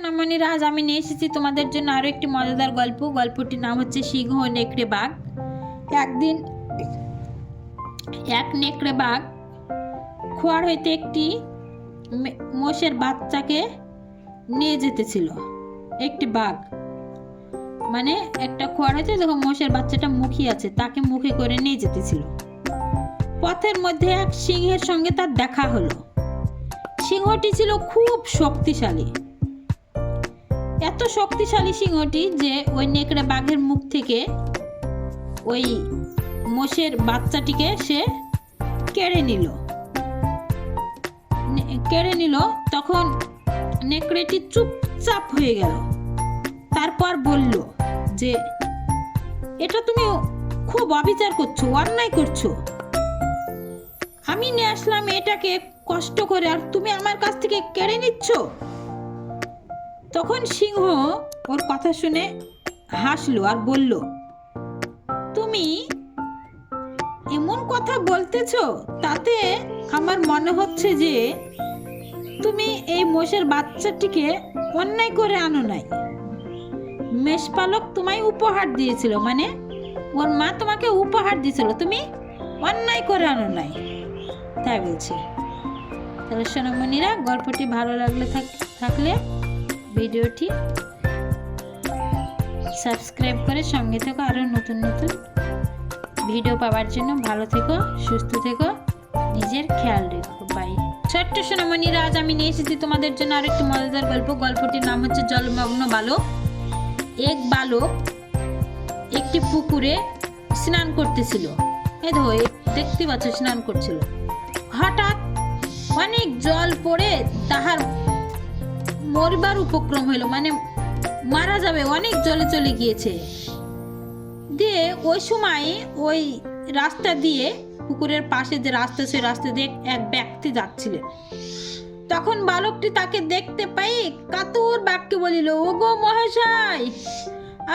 সোনামণিরা আজ আমি নিয়ে এসেছি তোমাদের জন্য আরও একটি মজাদার গল্প। গল্পটির নাম হচ্ছে সিংহ নেকড়ে বাঘ। একদিন এক নেকড়ে বাঘ খোয়ার হইতে একটি মোষের বাচ্চাকে নিয়ে যেতেছিল। একটি বাঘ। মানে একটা খোয়ার হইতে দেখো মোষের বাচ্চাটা মুখী আছে, তাকে মুখে করে নিয়ে যেতেছিল। পথের মধ্যে এক সিংহের সঙ্গে তার দেখা হলো। সিংহটি ছিল খুব শক্তিশালী। এত শক্তিশালী সিংহটি যে ওই নেকড়ে বাঘের মুখ থেকে ওই মোষের বাচ্চাটিকে সে কেড়ে নিল। কেড়ে নিল, তখন নেকড়েটি চুপচাপ হয়ে গেল। তারপর বলল যে, এটা তুমি খুব অবিচার করছ, অন্যায় করছ। আমি নিয়ে আসলাম এটাকে কষ্ট করে, আর তুমি আমার কাছ থেকে কেড়ে নিচ্ছ? তখন সিংহ ওর কথা শুনে হাসলো আর বলল, তুমি এমন কথা বলতেছ তাতে আমার মনে হচ্ছে যে তুমি এই মোষের বাচ্চাটিকে অন্যায় করে আনো নাই। মেষপালক তোমায় উপহার দিয়েছিল মানে ওর মা তোমাকে উপহার দিয়েছিল, তুমি অন্যায় করে আনো নাই। তাই বলছি। তাহলে সোনামণিরা গল্পটি ভালো লাগলে থাক- থাকলে ভিডিওটি সাবস্ক্রাইব করে সঙ্গে থেকো, আরও নতুন নতুন ভিডিও পাওয়ার জন্য ভালো থেকো, সুস্থ থেকো, নিজের খেয়াল রেখো বাই ছোট্ট সোনামণিরা আজ আমি নিয়ে এসেছি তোমাদের জন্য আরেকটি মজাদার গল্প। গল্পটির নাম হচ্ছে জলমগ্ন বালক। এক বালক একটি পুকুরে স্নান করতেছিল। দেখো এই দেখতে পাচ্ছ, স্নান করছিল। হঠাৎ অনেক জল পড়ে তাহার মরবার উপক্রম হলো মানে মারা যাবে, অনেক জলে চলে গিয়েছে। দিয়ে ওই সময় ওই রাস্তা দিয়ে, পুকুরের পাশে যে রাস্তা সে রাস্তা দিয়ে এক ব্যক্তি যাচ্ছিলেন। তখন বালকটি তাকে দেখতে পাই, কাতুর বাক্যে বলিল, ওগো মহাশয়,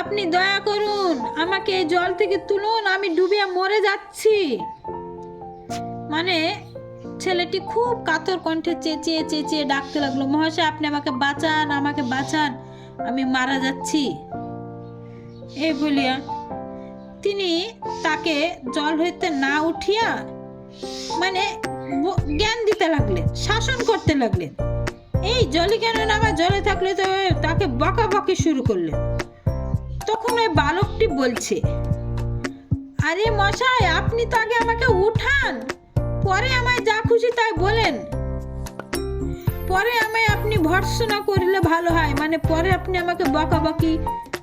আপনি দয়া করুন, আমাকে এই জল থেকে তুলুন, আমি ডুবিয়া মরে যাচ্ছি। মানে ছেলেটি খুব কাতর কণ্ঠে চেঁচিয়ে চেঁচিয়ে ডাকতে লাগল, মহাশয়, আপনি আমাকে বাঁচান আমাকে বাঁচান, আমি মারা যাচ্ছি। এই বলিয়া তিনি তাকে জল হইতে না উঠিয়া মানে জ্ঞান দিতে লাগলেন, শাসন করতে লাগলেন। এই জলে কেন নামা জলে থাকলে তো তাকে বকা বকি শুরু করলেন। তখন ওই বালকটি বলছে, আরে মশাই, আপনি তো আগে আমাকে উঠান, পরে আমায় যা খুশি তাই বলেন। পরে আমায় আপনি ভর্সনা করলে ভালো হয় মানে পরে আপনি আমাকে বকাবকি,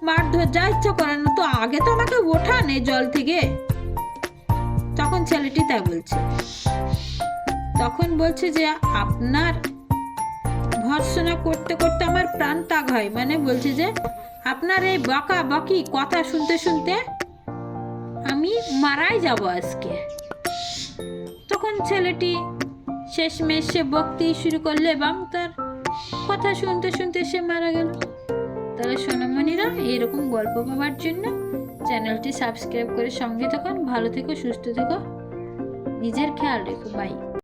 মারধর, যা ইচ্ছা করেন, তো আগে তো আমাকে ওঠান এই জল থেকে। তখন ছেলেটি তাই বলছে। তখন বলছে যে আপনার ভর্সনা করতে করতে আমার প্রাণ ত্যাগ হয় মানে বলছে যে আপনার এই বকা বকি কথা শুনতে শুনতে আমি মারাই যাব আজকে। তখন ছেলেটি শেষমেশ সে বকতে শুরু করলে এবং তার কথা শুনতে শুনতে সে মারা গেল। তাহলে সোনামণিরা, এরকম গল্প পাওয়ার জন্য চ্যানেলটি সাবস্ক্রাইব করে সঙ্গে থাকুন, ভালো থেকো, সুস্থ থেকো। নিজের খেয়াল রেখো বাই